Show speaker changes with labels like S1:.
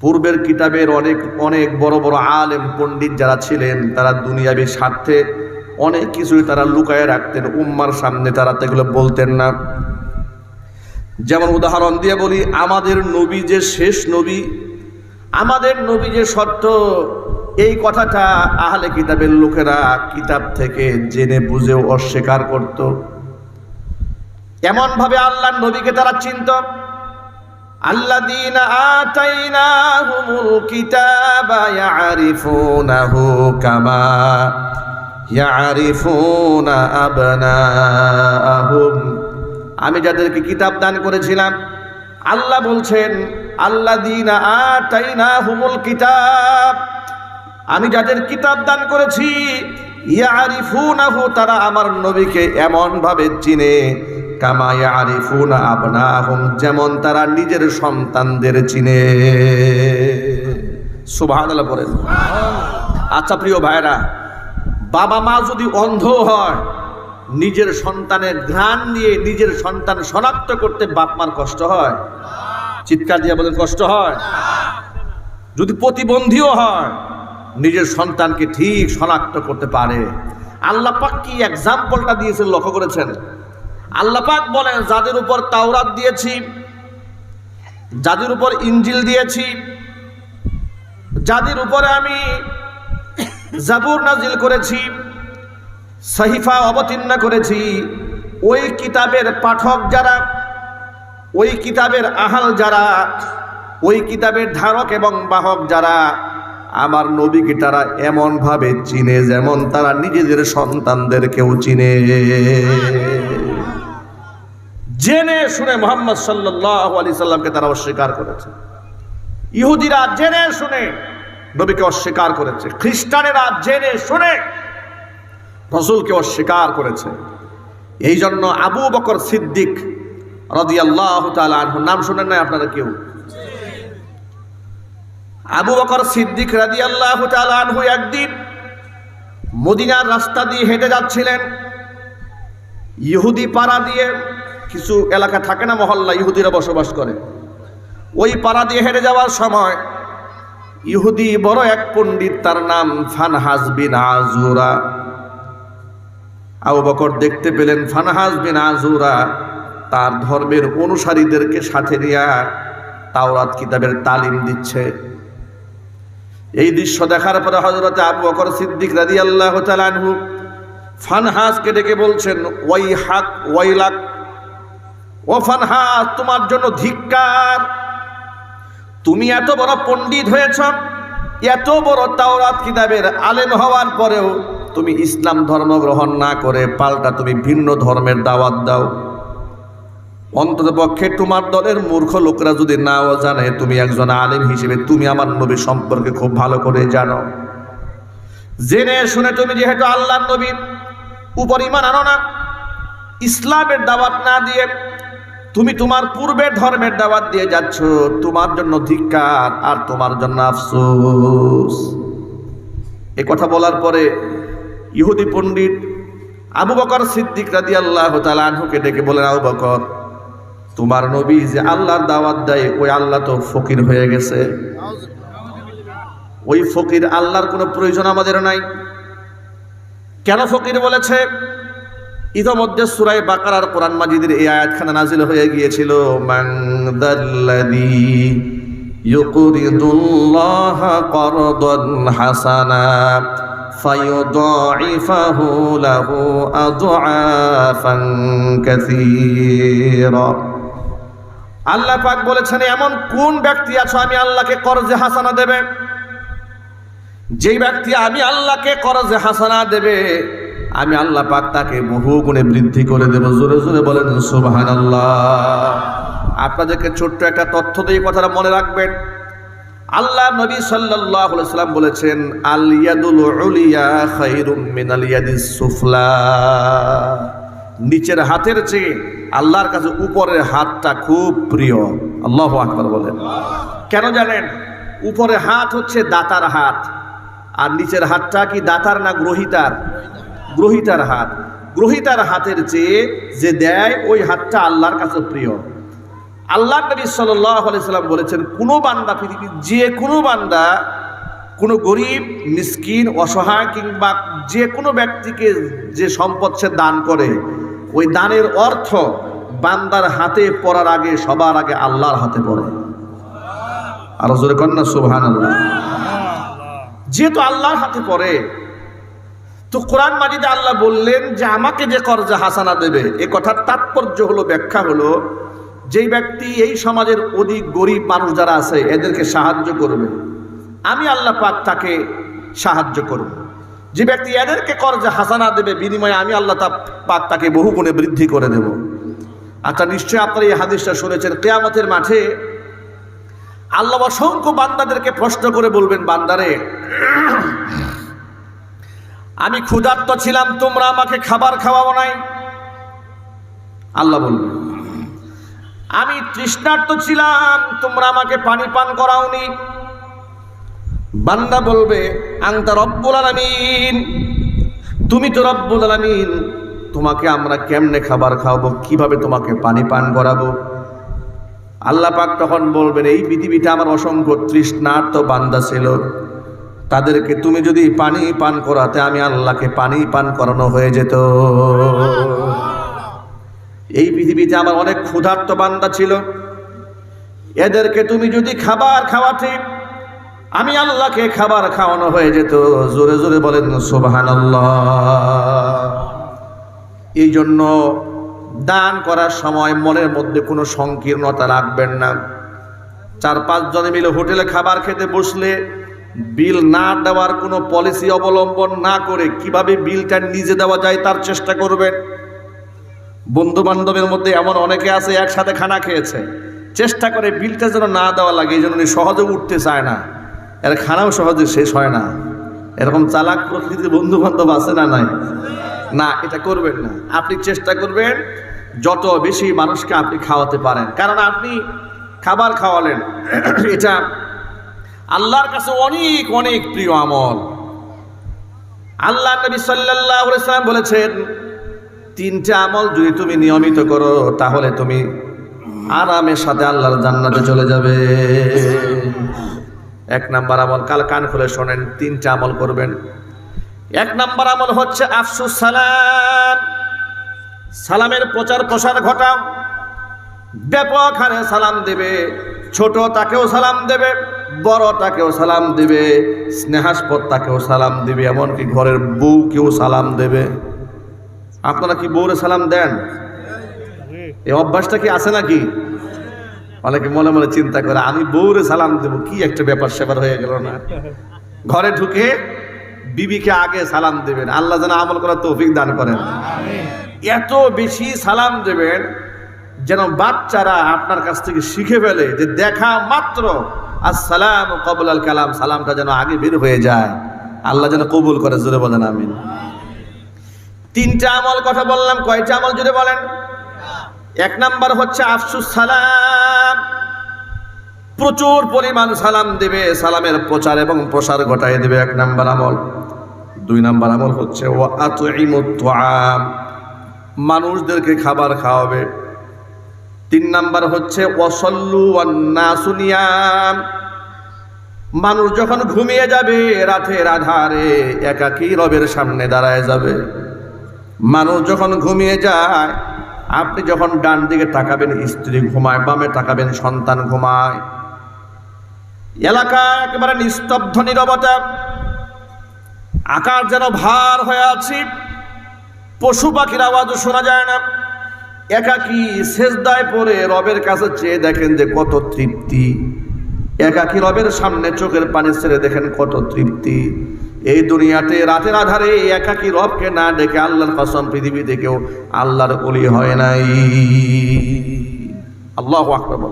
S1: পূর্বের কিতাবের অনেক অনেক বড় বড় আলেম পণ্ডিত যারা ছিলেন, তারা দুনিয়াবি স্বার্থে অনেক কিছুই তারা লুকায় রাখতেন, উম্মার সামনে তারা তেগুলো বলতেন না। যেমন উদাহরণ দিয়ে বলি, আমাদের নবী যে শেষ নবী, আমাদের নবী যে সত্য, এই কথাটা আহলে কিতাবের লোকেরা কিতাব থেকে জেনে বুঝেও অস্বীকার করত। এমনভাবে আল্লাহ নবীকে তারা চিনত। الذين آتيناهم الكتاب يعرفونه كما يعرفون أبناءهم আমি যাদেরকে কিতাব দান করেছিলাম আল্লাহ বলছেন আল্লাহ দিন আতাইনা হুমুল কিতাব আমি যাদের কিতাব দান করেছি ইয়ারিফুনাহু তারা আমার নবীকে এমন ভাবে চিনে কামা ইয়ারিফুনা আবনাহুম, যেমন তারা নিজের সন্তানদের চিনে। সুবহানাল্লাহ বলেন আচ্ছা প্রিয় ভাইরা বাবা মা যদি অন্ধ হয়, নিজের সন্তানের ঘ্রাণ নিয়ে নিজের সন্তান শনাক্ত করতে বাপ মার কষ্ট হয়? চিৎকার দিয়ে বলেন, কষ্ট হয়? যদি প্রতিবন্ধীও হয়, নিজের সন্তানকে ঠিক শনাক্ত করতে পারে। আল্লাহ পাক কি এক্সাম্পলটা দিয়েছেন, লক্ষ্য করেছেন? আল্লাহ পাক বলেন, যাদের উপর তাওরাত দিয়েছি, যাদের উপর ইঞ্জিল দিয়েছি, যাদের উপরে আমি জাবুর নাজিল করেছি, সহিফা অবতীর্ণ করেছি, ওই কিতাবের পাঠক যারা, ওই কিতাবের আহাল যারা, ওই কিতাবের ধারক এবং বাহক যারা, আমার নবীকে তারা এমনভাবে চিনে যেমন তারা নিজেদের সন্তানদেরকেও চিনে। জেনে শুনে মোহাম্মদ সাল্লাহ আলি সাল্লামকে তারা অস্বীকার করেছে। ইহুদিরা জেনে শুনে নবীকে অস্বীকার করেছে। খ্রিস্টানেরা জেনে শুনে রসুলকে অস্বীকার করেছে। এই জন্য আবু বকর সিদ্দিক রদি আল্লাহ নাম শুনেন নাই আপনারা কেউ? আবু বকর সিদ্দিক রাদি আল্লাহ আনহু একদিন মদিনার রাস্তা দিয়ে হেঁটে যাচ্ছিলেন। ইহুদি পাড়া দিয়ে কিছু এলাকা থাকে না মহল্লা, ইহুদিরা বসবাস করে। ওই পাড়া দিয়ে হেরে যাওয়ার সময় ইহুদি বড় এক পণ্ডিত, তার নাম ফানহাজ বিন আজুরা আবু বকর দেখতে পেলেন ফানহাজ বিন আজুরা তার ধর্মের অনুসারীদেরকে সাথে নিয়ে তাওরাত কিতাবের তালিম দিচ্ছে। এই দৃশ্য দেখার পরে হজরতে আবু বকর সিদ্দিক রাদি আল্লাহ ফানহাজকে ডেকে বলছেন ওই হাক ওই লাখ ও ফানহাজ তোমার জন্য ধিক্কার। তুমি এত বড় পণ্ডিত হয়েছ, এত বড় তাওরাত কিতাবের আলেম হওয়ার পরেও তুমি ইসলাম ধর্ম গ্রহণ না করে পাল্টা তুমি ভিন্ন ধর্মের দাওয়াত দাও। অন্তত পক্ষে তোমার দলের মূর্খ লোকরা যদি নাও জানে, তুমি একজন আলেম হিসেবে তুমি আমার নবী সম্পর্কে খুব ভালো করে জানো। জেনে শুনে তুমি যেহেতু আল্লাহ নবীর উপর ইমান আনো না, ইসলামের দাওয়াত না দিয়ে তুমি তোমার পূর্বের ধর্মের দাওয়াত দিয়ে যাচ্ছ, তোমার জন্য ধিক্কার আর তোমার জন্য আফসোস। এ কথা বলার পরে ইহুদি পণ্ডিত আবু বকর সিদ্দিক রাদি আল্লাহ আনহুকে ডেকে বলেন, আবু বকর, তোমার নবী যে আল্লাহর দাওয়াত দেয়, ওই আল্লাহ তো ফকির হয়ে গেছে। ওই ফকির আল্লাহর কোনো প্রয়োজন আমাদের নাই। কেন ফকির বলেছে? ইতোমধ্যে সুরাই বাকারার কোরআন মাজিদের এই আয়াতখানা নাজিল হয়ে গিয়েছিল মাংদাল্লাযী ইউকরিদুল্লাহ করদান হাসানা فيضاعفه له أضعافا كثيرا আল্লাহ পাক বলেছেন এমন কোন ব্যক্তি আছো আমি আল্লাহকে করজে হাসানা দেবে যেই ব্যক্তি আমি আল্লাহকে করজে হাসানা দেবে আমি আল্লাহ পাক তাকে বহু গুণে বৃদ্ধি করে দেব। জোরে জোরে বলেন সুবাহান আল্লাহ আপনাদেরকে ছোট্ট একটা তথ্য দিয়ে কথাটা মনে রাখবেন। আল্লাহ নবী আলাইহি সাল্লাম বলেছেন, আল ইয়াদুল উলিয়া খায়রুম মিনাল ইয়াদিস সুফলা। নিচের হাতের চেয়ে আল্লাহর কাছে উপরের হাতটা খুব প্রিয়। আল্লাহু আকবার বলেন। কেন জানেন? উপরে হাত হচ্ছে দাতার হাত, আর নিচের হাতটা কি দাতার না গ্রহিতার? গ্রহিতার হাত। গ্রহিতার হাতের চেয়ে যে দেয়, ওই হাতটা আল্লাহর কাছে প্রিয়। আল্লাহ নবী সাল্লাম বলেছেন, কোনো বান্দা পৃথিবীর যে কোনো বান্দা, কোনো গরিব, মিসকিন, অসহায় কিংবা যে কোনো ব্যক্তিকে যে সম্পদ সে দান করে, ওই দানের অর্থ বান্দার হাতে পড়ার আগে, সবার আগে আল্লাহর হাতে পড়ে। আর জোরে কন্যা সুবহান আল্লাহ যেহেতু আল্লাহর হাতে পড়ে তো কোরআন মাজিদে আল্লাহ বললেন যে, আমাকে যে কর্জা হাসানা দেবে। এ কথার তাৎপর্য হলো, ব্যাখ্যা হলো, যেই ব্যক্তি এই সমাজের অধিক গরিব মানুষ যারা আছে, এদেরকে সাহায্য করবে। আমি আল্লাহ পাক তাকে সাহায্য করব। যে ব্যক্তি এদেরকে কর্জা হাসানা দেবে, বিনিময়ে আমি আল্লাহ তা পাক তাকে বহু গুণে বৃদ্ধি করে দেব। আচ্ছা নিশ্চয়ই আপনারা এই হাদিসটা শুনেছেন। কেয়ামতের মাঠে আল্লাহ অসংখ্য বান্দাদেরকে প্রশ্ন করে বলবেন, বান্দারে আমি ক্ষুধার্ত ছিলাম, তোমরা আমাকে খাবার খাওয়াবো নাই। আল্লাহ বলবে আমি তৃষ্ণার্ত ছিলাম, তোমরা আমাকে পানি পান করাওনি। বান্দা বলবে আংতা রব্বুল আলামিন। তুমি তো রব্বুল আলামিন, তোমাকে আমরা কেমনে খাবার খাওয়াবো, কীভাবে তোমাকে পানি পান করাবো? আল্লাহ পাক তখন বলবেন, এই পৃথিবীতে আমার অসংখ্য তৃষ্ণার্ত বান্দা ছিল। তাদেরকে তুমি যদি পানি পান করাতে, আমি আল্লাহকে পানি পান করানো হয়ে যেত। এই পৃথিবীতে আমার অনেক ক্ষুধার্ত বান্দা ছিল। এদেরকে তুমি যদি খাবার খাওয়াতে, আমি আল্লাহকে খাবার খাওয়ানো হয়ে যেত। জোরে জোরে বলেন সোবাহান এই জন্য দান করার সময় মনের মধ্যে কোনো সংকীর্ণতা রাখবেন না। চার পাঁচ জনে মিলে হোটেলে খাবার খেতে বসলে বিল না দেওয়ার কোনো পলিসি অবলম্বন না করে কীভাবে বিলটা নিজে দেওয়া যায় তার চেষ্টা করবেন। বন্ধু বান্ধবের মধ্যে এমন অনেকে আছে, একসাথে খানা খেয়েছে। চেষ্টা করে বিলটা যেন না দেওয়া লাগে, এই জন্য উনি সহজে উঠতে চায় না। এর খানাও সহজে শেষ হয় না। এরকম চালাক প্রকৃতির বন্ধু বান্ধব আছে না নাই? না, এটা করবেন না। আপনি চেষ্টা করবেন, যত বেশি মানুষকে আপনি খাওয়াতে পারেন। কারণ আপনি খাবার খাওয়ালেন। এটা আল্লাহর কাছে অনেক অনেক প্রিয় আমল। আল্লাহ নবী সাল্লাম বলেছেন, তিনটা আমল যদি তুমি নিয়মিত করো, তাহলে তুমি আরামের সাথে আল্লাহর জান্নাতে চলে যাবে। এক নাম্বার আমল, কাল কান খুলে শোনেন, তিনটা আমল করবেন। এক নাম্বার আমল হচ্ছে আফসুস সালাম। সালামের প্রচার প্রসার ঘটাও। ব্যাপক হারে সালাম দেবে, ছোট তাকেও সালাম দেবে। বড় তাকেও সালাম দেবে স্নেহাস্পদ তাকেও সালাম দিবে, এমনকি ঘরের বউকেও সালাম দেবে। আপনারা কি বউরে সালাম দেন? এই অভ্যাসটা কি আছে নাকি? অনেকে মনে মনে চিন্তা করে, আমি বউরে সালাম দেব, কি একটা ব্যাপার সেবার হয়ে গেল না? ঘরে ঢুকে বিবিকে আগে সালাম দেবেন, আল্লাহ যেন আমল করার তৌফিক দান করেন। এত বেশি সালাম দেবেন যেন বাচ্চারা আপনার কাছ থেকে শিখে ফেলে যে দেখা মাত্র আসসালাম কবুল আল কালাম সালামটা যেন আগে বের হয়ে যায়। আল্লাহ যেন কবুল করে, জোরে বলেন, আমিন। তিনটা আমল কথা বললাম, কয়টা আমল জুড়ে বলেন? এক নাম্বার হচ্ছে, আফসুস সালাম প্রচুর পরিমাণ সালাম দেবে, সালামের প্রচার এবং প্রসার ঘটায় দেবে, এক নাম্বার আমল। দুই নাম্বার আমল হচ্ছে ও আম মানুষদেরকে খাবার খাওয়াবে। তিন নাম্বার হচ্ছে অসল্লু অন্নাসুনিয়াম মানুষ যখন ঘুমিয়ে যাবে, রাতের আধারে একাকী রবের সামনে দাঁড়ায় যাবে। মানুষ যখন ঘুমিয়ে যায়, আপনি যখন ডান দিকে তাকাবেন, স্ত্রী ঘুমায়, বামে তাকাবেন, সন্তান ঘুমায়। এলাকা একেবারে নিস্তব্ধ, নিরবতা। আকার যেন ভার হয়ে আছে, পশু পাখির আওয়াজও শোনা যায় না। একাকি শেষদায় পরে রবের কাছে চেয়ে দেখেন যে কত তৃপ্তি। একাকি রবের সামনে চোখের পানি ছেড়ে দেখেন কত তৃপ্তি। এই দুনিয়াতে রাতের আধারে একাকি রবকে না ডেকে আল্লাহর কসম পৃথিবীতে কেউ আল্লাহর কলি হয় নাই। আল্লাহ আকবর